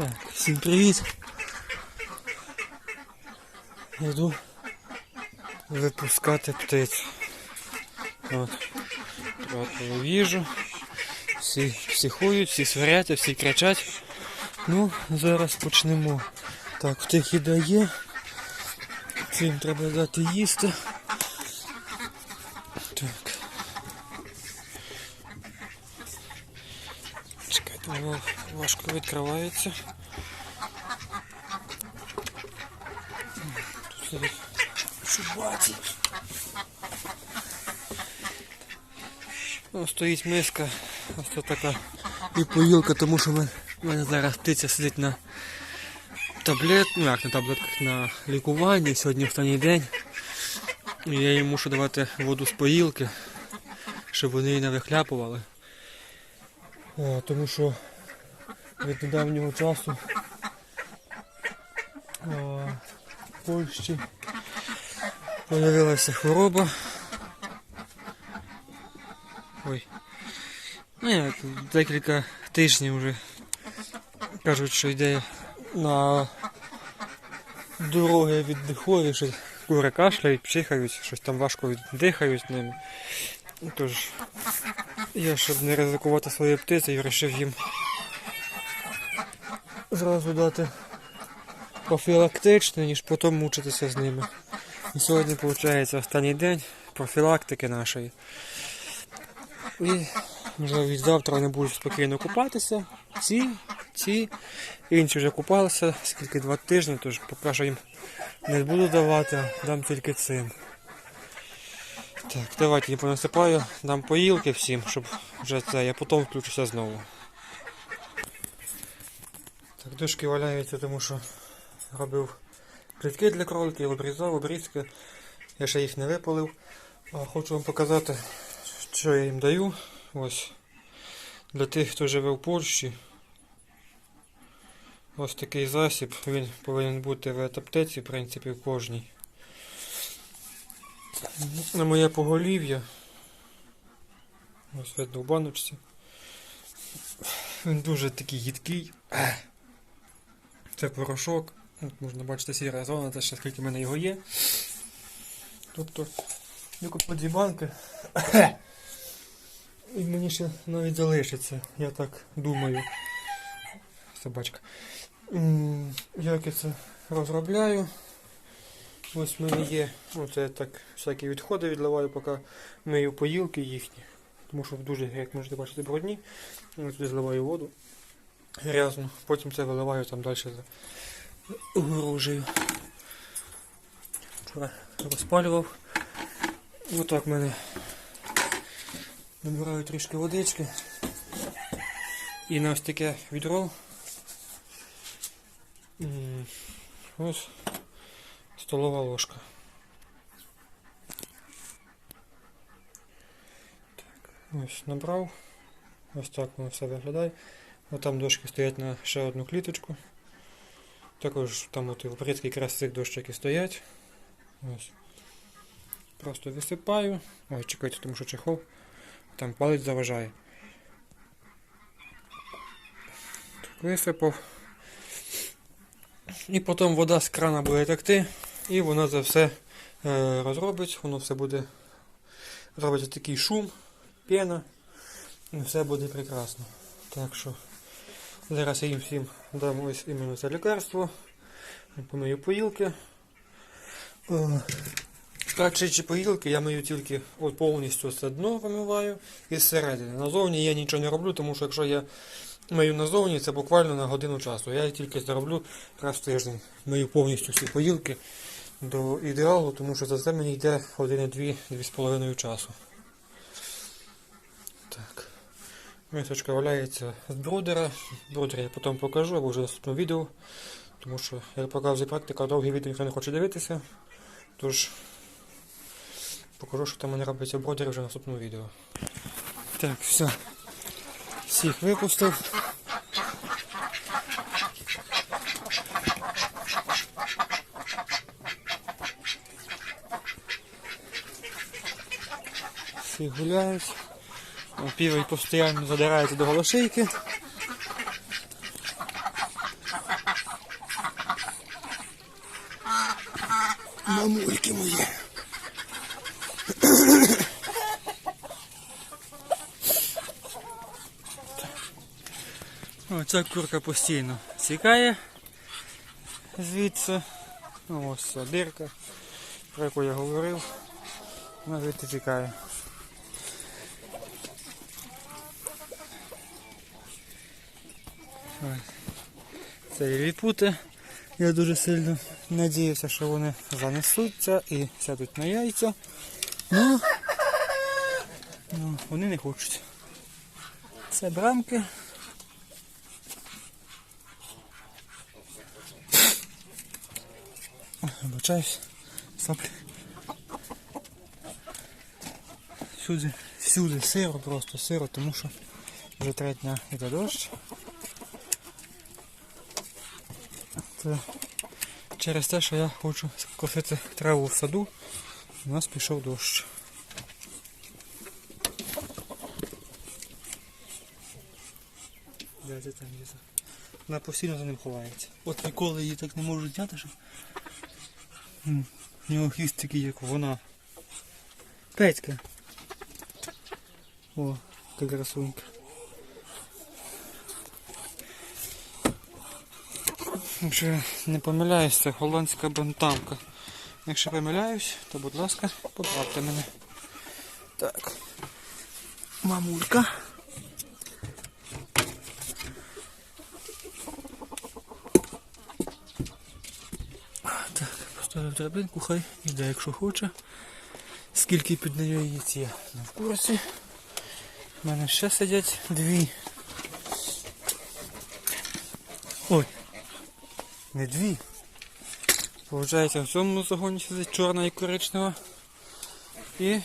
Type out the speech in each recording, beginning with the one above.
Так, всім привіт. Йду випускати птицю. От. Трапили в їжу. Всі психують, всі сваряться, всі кричать. Ну, зараз почнемо. Так, в тих їда є. Цим треба дати їсти. Так. Чекайте, воно важко відкривається. Тут сидить чубаті. Ну, стоїть миска, ось тут така і поїлка, тому що в мене зараз птиця сидить на таблет, ну як на таблетках на лікуванні. Сьогодні останній день. І я їм мушу давати воду з поїлки, щоб вони її не вихляпували. О, тому що від недавнього часу в Польщі появилася хвороба. Ой. Ну як, декілька тижнів вже кажуть, що йде на дороги віддихові, що кури кашляють, пчихають, щось там важко дихають ними. Тож я, щоб не ризикувати свої птиці, вирішив їм зразу дати профілактичне, ніж потім мучитися з ними. І сьогодні, виходить, останній день профілактики нашої. І вже від завтра вони будуть спокійно купатися. Ці, ці, інші вже купалися, скільки два тижні, тож поки що їм не буду давати, дам тільки цим. Так, давайте я понасипаю, дам поїлки всім, щоб вже це, я потім включуся знову. Так, дошки валяються, тому що робив клітки для кроликів, обрізав, обрізки. Я ще їх не випалив. А хочу вам показати, що я їм даю. Ось. Для тих, хто живе в Польщі. Ось такий засіб. Він повинен бути в аптеці, в принципі, в кожній. На моє поголів'я. Ось видно в баночці. Він дуже такий їдкий. Це порошок. От можна бачити сіра зона, це ще скільки в мене його є. Тобто, по дві банки. І мені ще навіть залишиться, я так думаю. Собачка. Як я це розробляю. Ось в мене є, оце я так всякі відходи відливаю, поки мию поїлки їхні. Тому що дуже, як можете бачити, брудні. Ось туди зливаю воду грязну, потім це виливаю там далі за огорожею. Вчора розпалював. Отак в мене набираю трішки водички. І на ось таке відро. Ось столова ложка. Ось набрав. Ось так воно все виглядає. Ось там дошки стоять на ще одну кліточку. Також там от і в якраз цих дощики стоять. Ось. Просто висипаю. Ой, чекайте, тому що чехол. Там палець заважає. Так, висипав. І потім вода з крана буде текти, і вона за все е, розробить, воно все буде зробить такий шум, пена, і все буде прекрасно. Так що зараз я їм всім дам ось іменно це лікарство. Помию поїлки. Е, Качачі поїлки я мию тільки от повністю це дно вимиваю і зсередини. Назовні я нічого не роблю, тому що якщо я мию назовні, це буквально на годину часу. Я тільки це роблю раз в тиждень. Мию повністю всі поїлки до ідеалу, тому що за це мені йде години 2-2,5 часу. Так. Мисочка валяється з брудера. Брудер я потім покажу або вже наступному відео. Тому що, як показує практика, довгі відео ніхто не хоче дивитися. Тож покажу, що там мене робиться в брудері вже в наступному відео. Так, все. Всіх випустив. Всі гуляють. Півий постійно задирається до голошейки. Мамульки мої. Оця курка постійно цікає звідси. Ну, ось ця дирка, про яку я говорив. Вона звідти тікає. Це і відпути. Я дуже сильно надіявся, що вони занесуться і сядуть на яйця. Ну, ну вони не хочуть. Це брамки. Ой, Вибачаюсь. Соплі. Всюди, всюди сиро, просто сиро, тому що вже три дня йде дощ. Це через те, що я хочу косити траву в саду, у нас пішов дощ. Де там лізе? Вона постійно за ним ховається. От ніколи її так не можуть зняти, що. У нього хвіст такий, як вона. Петька. О, яка красунька. Якщо не помиляюсь, це голландська бантамка. Якщо помиляюсь, то будь ласка, поправте мене. Так. Мамулька. Так, поставив драбинку, хай іде, якщо хоче. Скільки під нею яєць є в курсі. У мене ще сидять дві. Ой, не дві. Получається, в цьому загоні сидить чорна і коричнева. І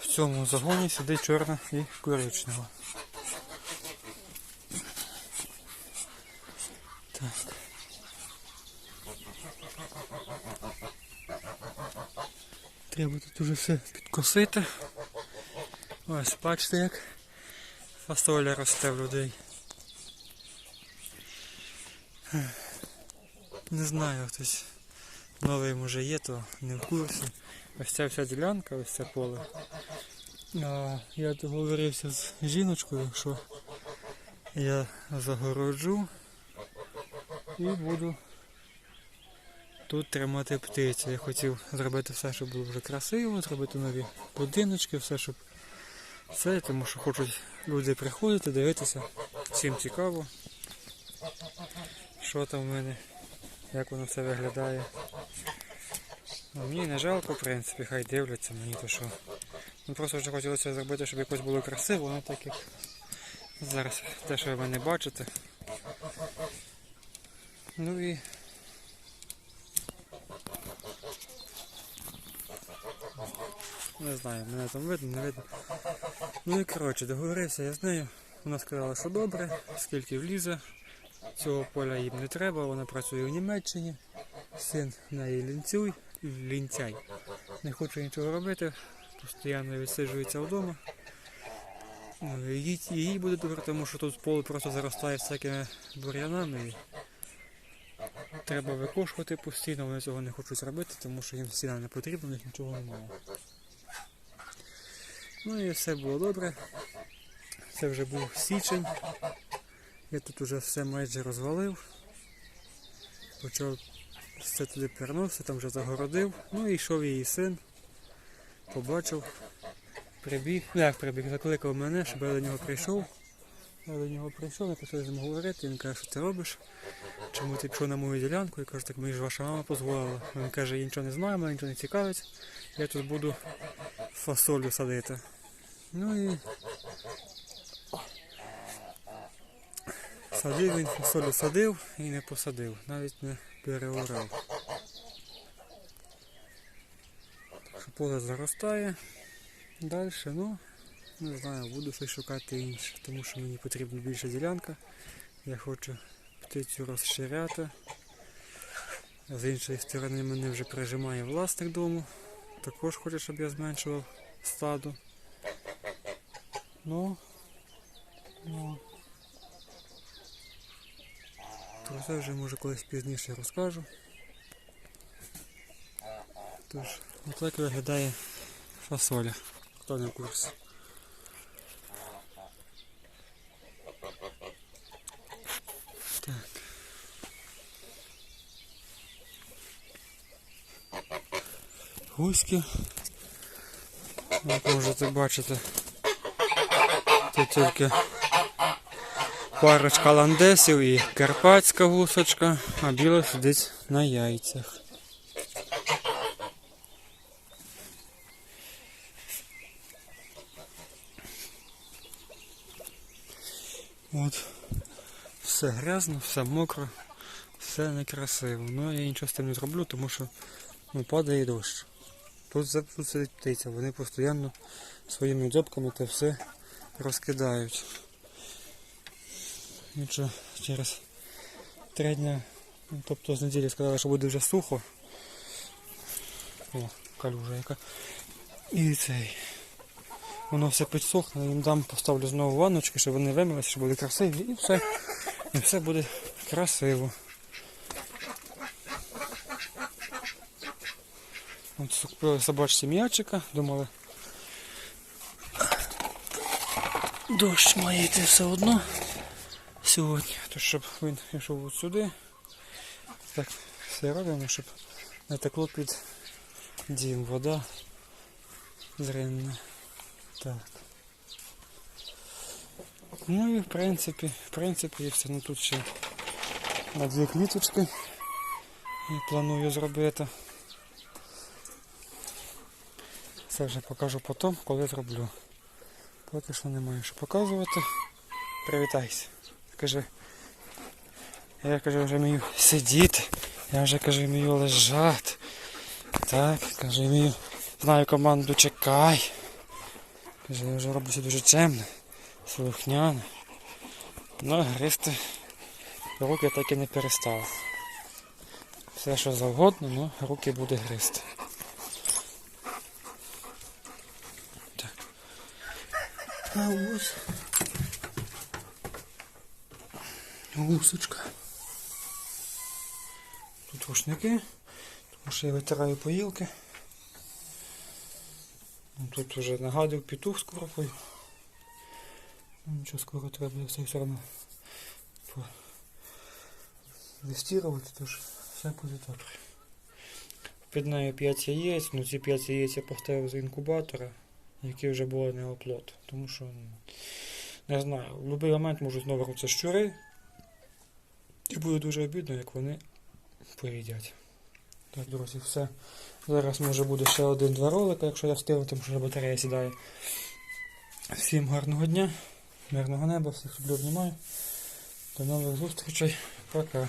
в цьому загоні сидить чорна і коричнева. Так. Треба тут уже все підкосити. Ось, бачите як фасоля росте в людей. Не знаю, хтось новий може є, то не в курсі. Ось ця вся ділянка, ось це поле. А, я договорився з жіночкою, що я загороджу і буду тут тримати птицю. Я хотів зробити все, щоб було вже красиво, зробити нові будиночки, все, щоб все, тому що хочуть люди приходити, дивитися. Всім цікаво, що там в мене, як воно все виглядає. Ну, мені не жалко, в принципі, хай дивляться мені то що. Ну просто вже хотілося зробити, щоб якось було красиво, ну так як зараз те, що ви мене бачите. Ну і Не знаю, мене там видно, не видно. Ну і коротше, договорився я з нею. Вона сказала, що добре, скільки влізе. Цього поля їм не треба, вона працює в Німеччині. Син в неї лінцюй, лінцяй. Не хоче нічого робити, постійно відсиджується вдома. Ну, Їй, їй буде добре, тому що тут поле просто заростає всякими бур'янами. Треба викошувати постійно, вони цього не хочуть робити, тому що їм стіна не потрібна, у них нічого немає. Ну і все було добре. Це вже був січень. Я тут вже все майже розвалив. Почав все туди переносити, там вже загородив. Ну і йшов її син. Побачив, прибіг, ну прибіг, закликав мене, щоб я до нього прийшов. Я до нього прийшов, я почав з ним говорити, він каже, що ти робиш? Чому ти пішов на мою ділянку? Я кажу, так мені ж ваша мама дозволила. Він каже, я нічого не знаю, мене нічого не цікавить. Я тут буду фасолю садити. Ну і садив він фасолю садив і не посадив, навіть не переорав. Поле заростає. Далі, ну, не знаю, буду щось шукати інше, тому що мені потрібна більша ділянка. Я хочу птицю розширяти. З іншої сторони мене вже прижимає власник дому. Також хоче, щоб я зменшував стадо. Ну, ну. Про це вже може колись пізніше розкажу. Тож, отак виглядає фасоля. Хто не в курсі. Гуськи. Як можете бачити. Тут тільки парочка ландесів і карпатська гусочка, а біла сидить на яйцях. От. Все грязно, все мокро, все некрасиво. Ну я нічого з тим не зроблю, тому що ну, падає дощ. Тут, сидить птиця, вони постійно своїми дзьобками те все розкидають. Нічого, через три дня, ну, тобто з неділі сказали, що буде вже сухо. О, калюжа яка. І цей. Воно все підсохне, їм дам поставлю знову ванночки, щоб вони вимилися, щоб були красиві і все. І все буде красиво. От купили собачці м'ячика, думали. Дощ має йти все одно сьогодні. То щоб він йшов сюди. Так все робимо, щоб не текло під дім вода зринна. Так. Ну і в принципі, в принципі, все. Ну тут ще на дві кліточки. І планую зробити. Це вже покажу потім, коли зроблю. Поки що немає що показувати. Привітайся. Кажи. Я кажу, вже вмію сидіти. Я вже кажу, вмію лежати. Так, кажу, вмію. Знаю команду чекай. Каже, я вже роблюся дуже чемне, слухняне. Ну, гристи руки так і не перестав. Все що завгодно, але руки буде гристи. Так. А ось. Гусочка. Тут рушники, тому що я витираю поїлки. Ну, Тут вже нагадив петух з кропою. Ну, Нічого скоро треба все все одно вистірувати, тож все буде добре. Під нею 5 яєць, ну ці 5 яєць я поставив з інкубатора, які вже були не оплот. Тому що ну, не знаю, в будь-який момент можуть знову рватися щури. Буде дуже обідно, як вони поїдять. Так, друзі, все. Зараз може буде ще один-два ролика, якщо я встигну, тому що батарея сідає. Всім гарного дня, мирного неба, всіх люблю, обнімаю. До нових зустрічей. Пока.